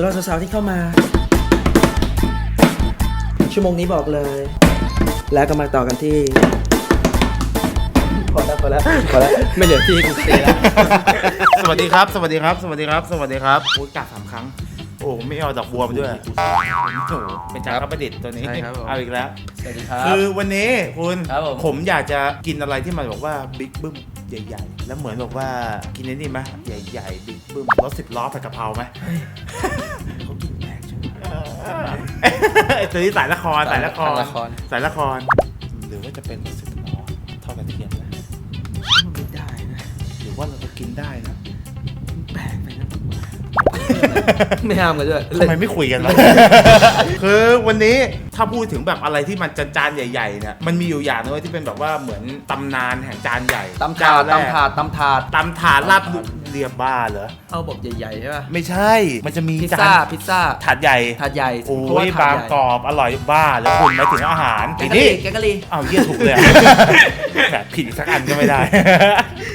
สำหรับสาวๆที่เข้ามา ชั่วโมงนี้บอกเลย แล้วก็มาต่อกันที่พอแล้วพอแล้วพอแล้วไม่เหลือที่กูตีแล้วสวัสดีครับ สวัสดีครับ สวัสดีครับ สวัสดีครับพูดกาสามครั้ง โอ้ไม่เอาดอกบัวมาด้วยโอ้โหเป็นจานข้าวประดิษฐ์ตัวนี้ใช่ครับผม เอาอีกแล้ว สวัสดีครับ คือวันนี้คุณครับผม ผมอยากจะกินอะไรที่มันบอกว่าบิ๊กบึ้มใหญ่ ๆ แล้วเหมือนแบบว่ากินไอ้นี่ไหมใหญ่ๆบิ๊ก บึ้มรถสิบล้อผัดกะเพราไหมเขากินแปลกใช่ไหมไอ้ตัวนี้สายละครสายละครสายละคร สายละคร หรือว่าจะเป็นรถสิบล้อทอดกระเทียมนะมันไม่ได้นะหรือว่าเราจะกินได้นะแปลกไปนะไม่ห้ามกันด้วยทำไมไม่คุยกันวะคือวันนี้ ถ้าพูดถึงแบบอะไรที่มันจานๆใหญ่ๆเนี่ยมันมีอยู่อย่างนึงเว้ยที่เป็นแบบว่าเหมือนตำนานแห่งจานใหญ่ตำถาดเจ้แรกตำถาดตำถาดตำถาดลาบเรียบบ้าเหรอเอาบอกใหญ่ๆใช่ป่ะไม่ใช่ มันจะมีพิซจาซ่านพิซซ่าถาดใหญ่ถาดใหญ่โอ้เพราะว่ายถาบาดงใหญ่กรอบอร่อยบ้าแล้วคุณไม่ถึงอาหารแกทีงกะหนี้รี่แกงกะหรี่อ้าวเยี่ยถูกเลยอะแบบผิดอีกสักอันก็ไม่ได้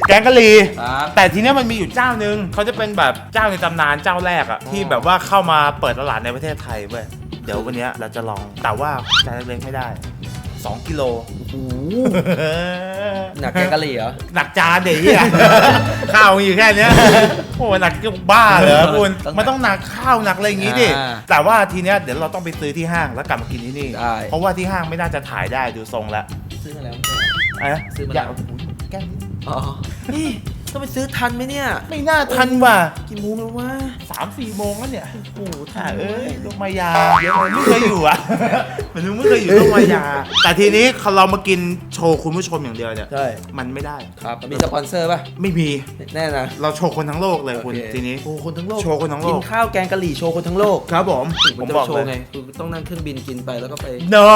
แกงกะหรี่ครับแต่ทีเนี้ยมันมีอยู่เจ้านึงเขาจะเป็นแบบเจ้าในตำนานเจ้าแรกอะที่แบบว่าเข้ามาเปิดตลาดในประเทศไทยเว้ย เดี๋ยววันเนี้ยเราจะลองแต่ว่าจานเล็กๆไม่ได้ 2 กิโลโอ้โหหนักแกงกะหรี่เหรอ หนักจานเดี๋ยวเหียข้าวมีอยู่แค่เนี้ยโอ้หนักก็บ้าเหรอคุณต้องหนักมันต้องหนักข้าวหนักอะไรอย่างงี้ดิอ่าแต่ว่าทีเนี้ยเดี๋ยวเราต้องไปซื้อที่ห้างแล้วกลับมากินที่นี่ ได้ เพราะว่าที่ห้างไม่น่าจะถ่ายได้ดูทรงแล้วซื้อมาแล้ว อะซื้อมาอย่าแล้วโอ้โหแกล้งนิด อ๋อ นี่ ต้องไปซื้อทันไหมเนี่ยไม่น่าทันว่ะกี่โมงแล้ววะสามสี่โมงแล้วเนี่ยโอ้โหทัอ่านเอ้เอ้ยยลูกมายาเดี๋ยวมันไม่เคยอยู่อะ มันไม่เคยอยู่ลูกมายา แต่ทีนี้เรามากินโชว์คุณผู้ชมอย่างเดียวเนี่ยใช่มันไม่ได้ครับมีสปอนเซอร์ป่ะไม่มีแน่นะเราโชว์คนทั้งโลกเลยคุณโอเคทีนี้โชว์คนทั้งโลกโชว์คนทั้งโลกกินข้าวแกงกะหรี่โชว์คนทั้งโลกครับผมผมันมจะบอกโชเลว์ไงยคือต้องนั่งเครื่องบินกินไปแล้วก็ไป no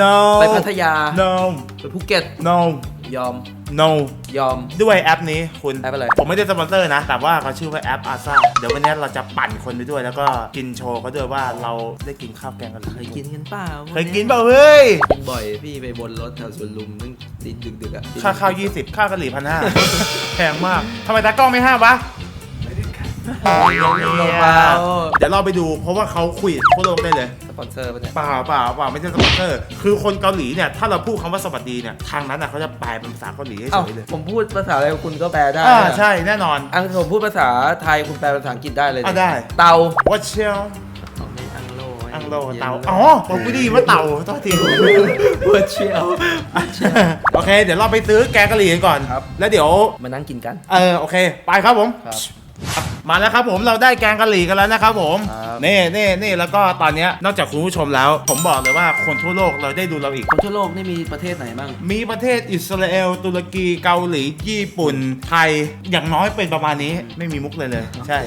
no ไปพัทยา no ไปภูเก็ต no ยอม no ยอม ด้วยแอปนี้คุณแอปอะไร ผมไม่ได้สปอนเซอร์นะ แต่ว่าเขาชื่อว่าแอปอาซาเดี๋ยววันนี้เราจะปั่นคนไปด้วย แล้วก็กินโชว์เขาด้วยว่าเราได้กินข้าวแกงกันหรือเคไม่ยกินกันเปล่าเคยกินเปล่าเฮ้ย กินบ่อยพี่ไปบนรถแถวสวนลุมนึงดินดึกๆอะ ค่าข้าว 20 ค่ากะหรี่พันห้า แพงมากทำไมตากล้องไม่ห้ามวะ เปล่าเดี๋ยวเราไปดูเพราะว่าเขาคุยทั่วโลกได้เลย สปอนเซอร์ป่ะเนี่ย เปล่าเปล่าเปล่าไม่ใช่สปอนเซอร์ คือคนเกาหลีเนี่ย ถ้าเราพูดคำว่าสวัสดีเนี่ย ทางนั้นน่ะเขาจะแปลเป็นภาษาเกาหลีให้เอ้า เฉยเลยผมพูดภาษาอะไรคุณก็แปลได้อ่านะใช่แน่นอน อังผมพูดภาษาไทยคุณแปลเป็นภาษาอังกฤษได้เลยอะได้ เตา What shell อังโลอังโลเต่าอ๋อผมไม่ได้ยินว่าเต่าโทษที เวอร์เชียล โอเค เดี๋ยวเราไปซื้อแกงกะหรี่กันก่อน ครับ แล้วเดี๋ยว มานั่งกินกัน เออ โอเค ไปครับผม ครับ มาแล้วครับผมเราได้แกงกะหรี่กันแล้วนะครับผมครับนี่นี่นี่แล้วก็ตอนเนี้ยนอกจากคุณผู้ชมแล้ว ผมบอกเลยว่าคนทั่วโลกเราได้ดูเราอีก คนทั่วโลกนี่มีประเทศไหนบ้าง มีประเทศอิสราเอล ตุรกีเกาหลี ญี่ปุ่น ไทย อย่างน้อยเป็นประมาณนี้ไม่มีมุกเลยเลย ใช่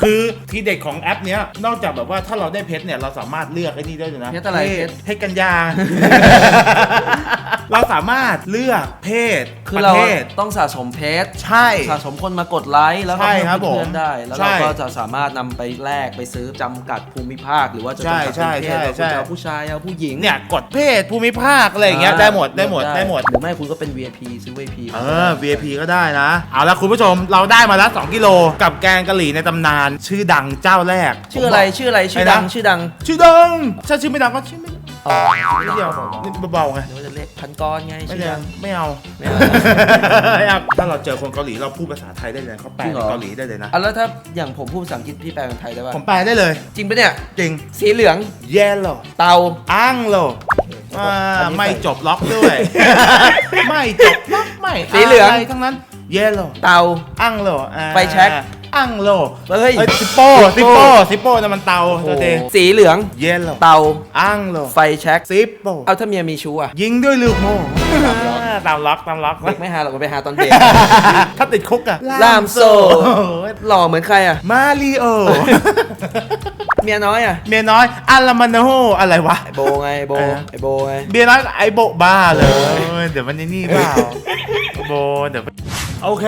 คือทีเด็ดของแอปเนี้ยนอกจากแบบว่าถ้าเราได้เพชรเนี่ยเราสามารถเลือกไอ้นี่ได้เลยนะเพชรอะไรเพชร เพชรกัญญา เราสามารถเลือกเพศคือปเราระเทศต้องสะสมเพชรใช่สะสมคนมากดไลค์แล้วก็ใช่เพิ่มครับผมเพื่อนๆได้ แล้วใช่เราก็จะสามารถนำไปแลกไปซื้อจำกัดภูมิภาค หรือว่าจะใช่จำกัดเป็นเพศใช่ว่าใช่ คุณจะเอาผู้ชายเอาผู้หญิงเนี่ยกดเพศภูมิภาคอะไรอย่างเงี้ยได้หมดได้หมดได้หมด หรือไม่คุณก็เป็น VIP ซื้อ VIP เออ VIP ก็ได้นะ เอาละคุณผู้ชมเราได้มาแล้ว2กิโลกับแกงกะหรี่ในตำนาน ชื่อดังเจ้าแรกชื่ออะไรชื่ออะไรชื่อดังไอ้นะ ชื่อดังชื่อดังถ้าชื่อไม่ดังก็ชื่อไม่อ๋อไม่เดียวนี่เบาๆไงเดี๋ยวจะเรียก พันกรไงไม่ชื่อเดียดัวงไม่เอาไม่เอา ไม่เอาถ้าเราเจอคนเกาหลีเราพูดภาษาไทยได้เลยเขาแปลจริงเหรเป็นอเกาหลีได้เลยนะอะแล้วถ้าอย่างผมพูดภาษาอังกฤษพี่แปลเป็นไทยได้ป่ะผมแปลได้เลย จริงปะเนี่ย จริง สีเหลือง yellow เตาอังโลอันนี้ไม่จบล็อกด้วย ไม่จบล็อกไม่สีเหลืองะไรทั้งนั้น yellow เตาอังโลอ่าไฟแช็ก อังโลเฮ้ยซิปโป้ซิปโป้ซิปโป้นั่นมันเตาโอ้โหตัวเองสีเหลือง เยลโล่เตา อังโลไฟแช็กซิปโป้เอาถ้าเมียมีชู้อะยิงด้วยลูกโม่ตามล็อกตามล็อกเด็กไม่หาหรอกไปหาตอนเด็กถ้าติดคุกอะล่ามโซ่โอ้โหหล่อเหมือนใครอะมาริโอเมียน้อยอะเมียน้อยอัลลามาโนอะไรวะ ไอโบไงไอโบเออไอโบไงเมียน้อยไอโบะบ้าเลย เดี๋ยวมันนี่นี่เปล่าโบเดี๋ยวมัน โอเค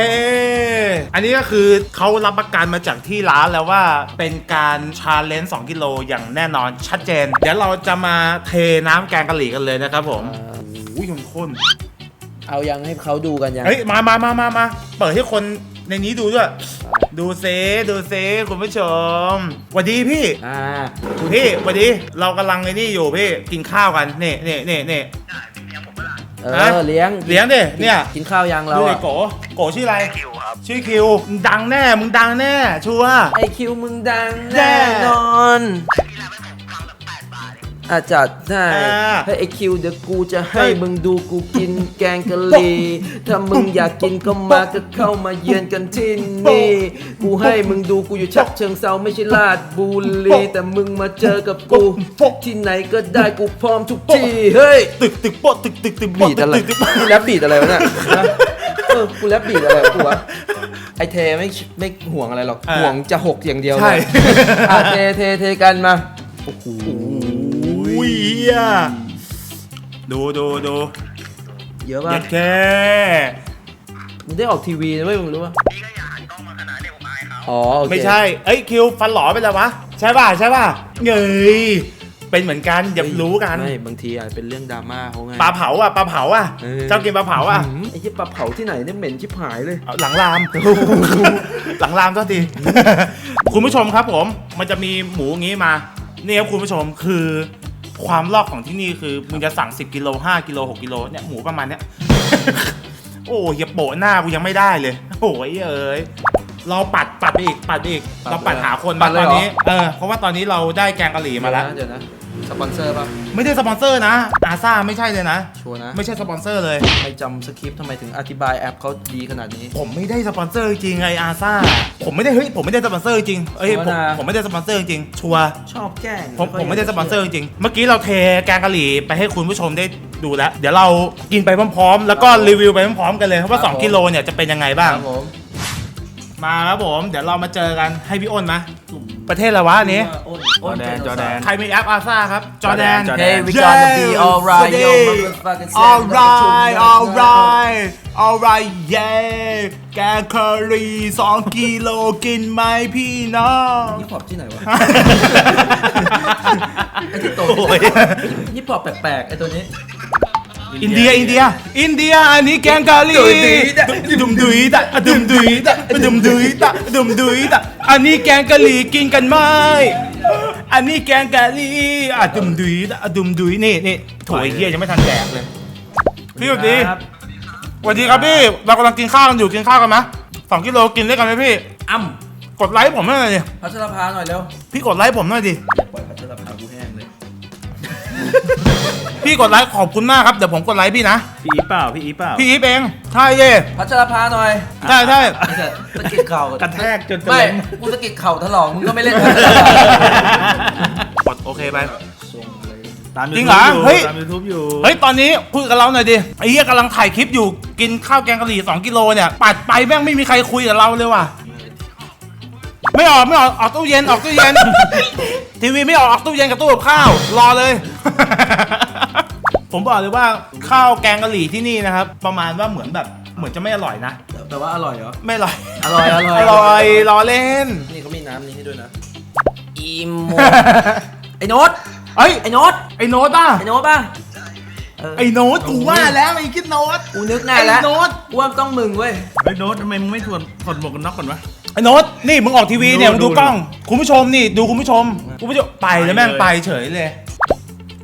อันนี้ก็คือเขารับประกันมาจากที่ร้านแล้วว่าเป็นการชาเลนจ์2กิโลอย่างแน่นอนชัดเจน เดี๋ยวเราจะมาเทน้ำแกงกะหรี่กันเลยนะครับผมโอ้ยมันข้นเอายังให้เขาดูกันยังเฮ้ยมามามามามาเปิดให้คนในนี้ดูด้วย ดูเซดูเซคุณผู้ชมสวัสดีพี่อ่าพี่สวัสดีเรากำลังไอ้นี่อยู่พี่กินข้าวกันนี่นี่นี่นี่ เอฮะอเลี้ยงเลี้ยงดิเนี่ย กินข้าวยังเราดูไอ้อะโกโกชื่ออะไร ชื่อคิวมึงดังแน่ มึงดังแน่ ชัวร์ ไอคิวมึงดังแน่แน่นอน อาจัดได้อ่าให้ไอคิวเดี๋ยวกูจะให้เฮ้ยมึงดูกูกินแกงกะหรี่ถ้ามึงอยากกินก็มาก็เข้ามาเยือนกันที่นี่กูให้มึงดูกูอยู่ชักเชิงเซาไม่ใช่ลาดบุรีแต่มึงมาเจอกับกูที่ไหนก็ได้กูพร้อมทุกที่เฮ้ย ตึกตึกโป๊ะตึกตึกตึกโป๊ะบีดอะไรตึกตึกโป๊ะนี่แรปบีดอะไรวะเนี่ยฮะเออกูแรปบีดอะไรวะกูวะไอเทไม่ไม่ห่วงอะไรหรอกห่วงจะหกอย่างเดียวเลยใช่อะเทเทเทกันมา โอ้โห อุ้ยเหี้ยดูดูดูเยอะป่ะเย็ดแค่มึงได้ออกทีวีนะเว้ยมึงรู้ป่ะอ๋อโอเคไม่ใช่ เอ้ยคิวฟันหลอไปแล้ววะ ใช่ป่ะใช่ป่ะเงยเป็นเหมือนกันอย่ารู้กัน ไม่บางทีอาจเป็นเรื่องดราม่าเขาไง ปลาเผาอะปลาเผาอะเออเจ้ากินปลาเผาอะหืมไอ้ที่ปลาเผาที่ไหนเนี่ยเหม็นชิบหายเลย เอาหลังราม หลังรามก็ที คุณผู้ชมครับผม มันจะมีหมูอย่างงี้มานี่ครับคุณผู้ชมคือ ความลอกของที่นี่คือมึงจะสั่ง 10กิโล5กิโล6กิโลเนี่ยหมูประมาณเนี้ย โอ้ยอย่าโปะหน้ากูยังไม่ได้เลยโอ้ยเอ้ยเราปัดปัดไปอีกปัดไปอีกปัดเราปัดเลยหาคนปัมาดเลตยอนเหรอ นี้เออเพราะว่าตอนนี้เราได้แกงกะหรี่มาแล้ว เดี๋ยวนะ สปอนเซอร์ป่ะ ไม่ได้สปอนเซอร์นะอาซาไม่ใช่เลยนะ ชัวร์นะ ไม่ใช่สปอนเซอร์เลยใครจำสคริปต์ทำไมถึงอธิบายแอปเขาดีขนาดนี้ ผมไม่ได้สปอนเซอร์จริงไงอาซาผมไม่ได้เฮ้ยผมไม่ได้สปอนเซอร์จริงเอ้ยผมชัวร์นะ ผมไม่ได้สปอนเซอร์จริงชัวร์ชอบแกล้งผมผมไม่ได้สปอนเซอร์จริงเมื่อกี้เราเทแกงกะหรี่ไปให้คุณผู้ชมได้ดูแล้ว เดี๋ยวเรากินไปพร้อมๆ แล้วก็รีวิวไปพร้อมๆกันเลยว่า2กิโลเนี่ยจะเป็นยังไงคบ้าง รับผมมาครับผม เดี๋ยวเรามาเจอกันให้พี่อ้นนะ ประเทศอะไรวะอันนี้จอแดนจอแดน ใครมีแอปอาซาครับ จอแดน จอแดน Hey we gonna be alright yo motherfucking alright alright alright yeah แกงกะหรี่สองกิโลกินไหมพี่น้องฮิปฮอปที่ไหนวะ ไอ้ที่โตโอ้ยฮิปฮอปแปลกๆ ไอ้ตัวนี้ อินเดียอินเดีย อินเดียอันนี้แกงกะหรี่ดุยดุยดะดุมดุยดะดุมดุยดะดุมดุยดะดุมดุยดะอันนี้แกงกะหรี่กินกันไหมอันนี้แกงกะหรี่อะดุมดุยดะดุมดุยนี่นี่โถยเฮียยังไม่ทันแดกเลยพี่สวัสดีครับสวัสดีครับพี่เรากำลังกินข้าวกันอยู่กินข้าวกันไหมสองกิโลกินด้วยกันไหมพี่อ้ำกดไลค์ผมหน่อยดิพัชรพาหน่อยเร็วพี่กดไลค์ผมหน่อยดิอย่าปล่อยพัชรพากูแห้งเลย พี่กดไลค์ขอบคุณมากครับ เดี๋ยวผมกดไลค์พี่นะ พี่อีฟเปล่าพี่อีฟเปล่าพี่อีฟเอง ใช่เย่พัชรพาหน่อยใช่ใช่ไอ้สัสสะกิดเข่ากระแทกจนจะไม่ล้มกูสะกิดเข่าถลอกมึงก็ไม่เล่น กดโอเคไป ตาม จริงเหรอ YouTube เฮ้ย ตามยูทูบอยู่เฮ้ย ตอนนี้พูดกับเราหน่อยดิ ไอ้เหี้ยกำลังถ่ายคลิปอยู่ กินข้าวแกงกะหรี่ 2 กิโลเนี่ย ปัดไปแม่งไม่มีใครคุยกับเราเลยว่ะ ไม่ออกไม่ออกออกตู้เย็นออกตู้เย็น ทีวีไม่ออกออกตู้เย็นกับตู้กับข้าว รอเลย ผมบอกเลยว่าข้าวแกงกะหรี่ที่นี่นะครับ ประมาณว่าเหมือนแบบเหมือนจะไม่อร่อยนะ แต่ว่าอร่อยเหรอ ไม่อร่อยอร่อยอร่อย อร่อยรอเล่น นี่เขามีน้ำนี้ให้ด้วยนะอีโมไอ้โน้ตเอ้ยไอ้โน้ตไอ้โน้ตป่ะ ไอ้โน้ตป่ะเออไอ้โน้ตกูว่าแล้วไอ้คิดโน้ต กูนึกง่ายแล้วไอ้โน้ต กูว่าต้องมึงเว้ยเฮ้ยโน้ตทำไมมึงไม่ถอดถอดหมวกกันน็อกก่อนวะ ไอ้โน้ตนี่มึงออกทีวีเนี่ยดูมึงดูดู กล้อง คุณผู้ชมนี่ดูคุณผู้ชมคุณผู้ชมไปแล้วแม่งไปไปเลยเฉยเลย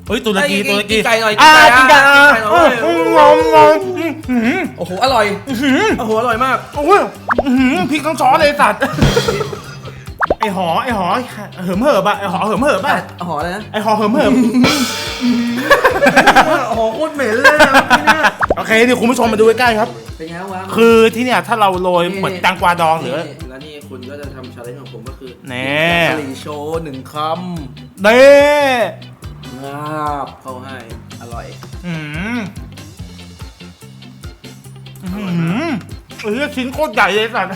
เฮ้ยตุรกีเอ้ยตุรกีกินไก่หน่อยอ่ากิกินนไก่ไก่อะอะกินไก่หน่อยอืมงงงงอื้อหือโอ้โหอร่อยอื้อหือโอ้โหอร่อยมาก โอ้ยอื้อหือพริกต้องช้อนเลยสัตว์ ไอหอไอหอเหิมเหิบอะไอหอเหิมเหิบอะโอ้โหอะไรนะไอหอเหิมเหิบโอ้โหโคตรเหม็นเลยอะเมื่อกี้เนี่ยโอเคเดี๋ยวคุณผู้ชมมาดูใกล้ๆครับ เป็นไงวะคือที่เนี่ยถ้าเราโรยเหมือนแตงกวาดองหรือนี่แล้วนี่คุณก็จะทำชาเลนจ์ของผมก็คือแน่กะหรี่โชว์หนึ่งคเด้ำงาบเข้าให้อร่อยอืมอืมเออชิ้นโคตรใหญ่เลยสัตว์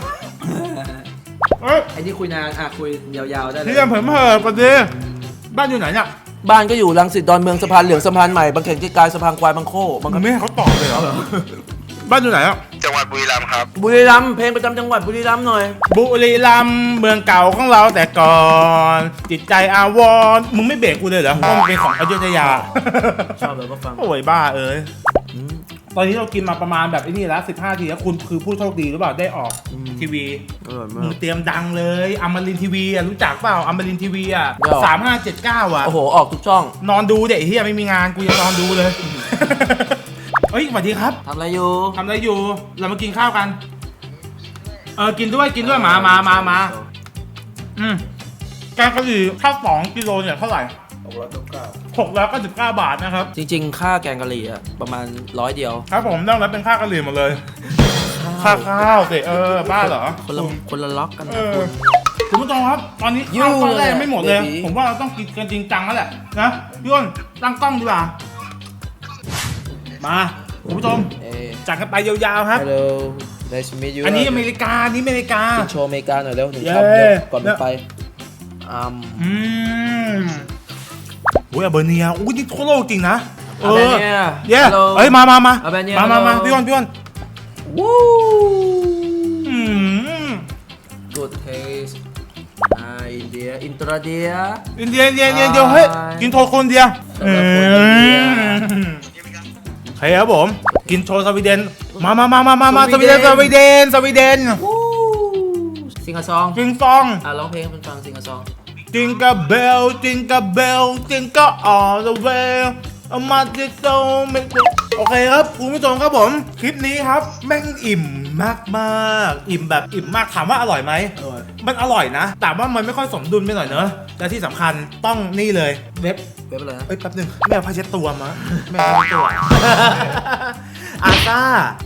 เอ้ยไอ้นี่คุยนานอะคุยยาวๆได้เลพี่ยยังเผิมเหิบกันดิบ้านอยู่ไหนเนี่ยบ้านก็อยู่รังสิตดอนเมืองสะพานเหลืองสะพานใหม่บางเขนที่กายสะพานควายบางโคบางมันไม่ให้เขาตอบเลยเหรอบ้านอยู่ไหนอะจังหวัดบุรีรัมย์ครับ บุรีรัมย์เพลงประจำจังหวัดบุรีรัมย์หน่อย บุรีรัมย์เมืองเก่าของเราแต่ก่อน จิตใจอาวรณ์มึงไม่เบรกกูเลยเหรอเพราะมันเป็นของอยุธยา ชอบเลยก็ฟังโอ้ยบ้าเอ้ย ตอนนี้เรากินมาประมาณแบบไอ้นี่แล้ว15ทีแล้วคุณคือผู้โชคดีหรือเปล่าได้ออกอืมทีวีอร่อยมึมางก เตรียมดังเลยอมรินทีวีอะรู้จักเปล่าอมรินทีวีอะเดี๋ยว สามห้าเจ็ดเก้าอะ โอ้โห ออกทุกช่องนอนดูเด็กเฮียไม่มีงานกูยังนอนดูเลยเฮ้ยสวัสดีครับทำอะไรอยู่ ทำอะไรอยู่ เรามากินข้าวกัน เออกินด้วยกินด้วยมามามามาอืมแกงกะหรี่ข้าวสองกิโลเนี่ยเท่าไหร่ห กร้อยเก้าสิบเก้าบาทนะครับ จริง ๆ ค่าแกงกะหรี่อะประมาณร้อยเดียวครับผมต้องรับเป็นค่ากะหรี่หมดเลย ค่าข้าวสิเออบ้าเหรอคนละคนละล็อกกันเอนะอคุณ คุณผู้ชมครับ ตอนนี้ยุ่ข้าวงก้อนแรกเลยไม่หมดเลยเบบีผมว่าเราต้องกินกันจริงจังแล้วแหละนะพี่อ้นตั้งกล้องดีกว่ามาคุณผู้ชมเอ้ย จัดกันไปยาวๆครับ Hello nice to meet you อันนี้อเมริกาอันนี้อเมริกา กินโชว์อเมริกาหน่อยเร็วหนึ่งเย้ คำเร็วก่อนมันไปอืม อืม โอ้ยอาเบอร์เนียอุ้ยนี่ทั่วโลกจริงนะเออาเบอเนียเย้ Hello เอ้ยมามามาอาเบเนียมามามา Hello พี่อ้นพี่อ้นวู้ อืม good taste อ่าอินเดียอินตราเดียอินเดียอินเดียอินเดียเดียวเฮ้ยกินโทรคนเดียวสำหรับคนอินเดียอืมใครครับผม กินโชว์สวีเดน มามามามามามาสสวีวีเดเดนนสวีเดนสวีเดนวู้ซิง a song จิงซอง อะร้องเพลงให้มันฟังซิง a song จิง กะเบลจิงกะเบลจิงกะ all the way เอามาจิโซไม่โอเคครับคุณผู้ชมครับผม คลิปนี้ครับ แม่งอิ่มมากมากๆอิ่มแบบอิ่มมากถามว่าอร่อยไหมมันอร่อยนะ แต่ว่ามันไม่ค่อยสมดุลไปหน่อยเนอะและที่สำคัญต้องนี่เลยเว็บเว็บอะไรนะเอ้ยแป๊บหนึงแม่เอาผ้าเช็ดตัวมาแม่เอาผ้าเช็ดตัว อาต้า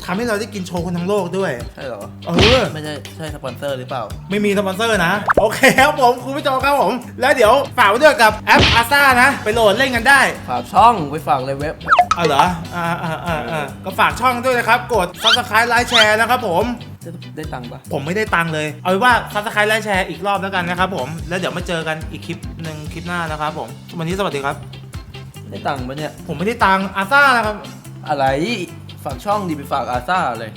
ทำให้เราได้กินโชว์คนทั้งโลกด้วย ใช่เหรอ เออ ไม่ใช่ใช่สปอนเซอร์หรือเปล่า ไม่มีสปอนเซอร์นะ โอเคครับผมคุณผู้ชมครับผม แล้วเดี๋ยวฝากไว้ด้วยกับแอปอาซ่านะ ไปโหลดเล่นกันได้ ฝากช่องไปฝากเลยเว็บ เอาเหรอ อ่าอ่าอ่าอ่าก็ฝากช่องด้วยนะครับ กด subscribe ไลค์แชร์นะครับผม จะได้ตังค์ปะผมไม่ได้ตังค์เลย เอาเป็นว่า subscribe ไลค์แชร์อีกรอบแล้วกันนะครับผม แล้วเดี๋ยวมาเจอกันอีกคลิปหนึ่งคลิปหน้านะครับผม วันนี้สวัสดีครับ ได้ตังค์ปะเนี่ย ผมไม่ได้ตังค์อาซ่านะครับ อะไร ฝากช่องดีไปฝากอาซ่าเลย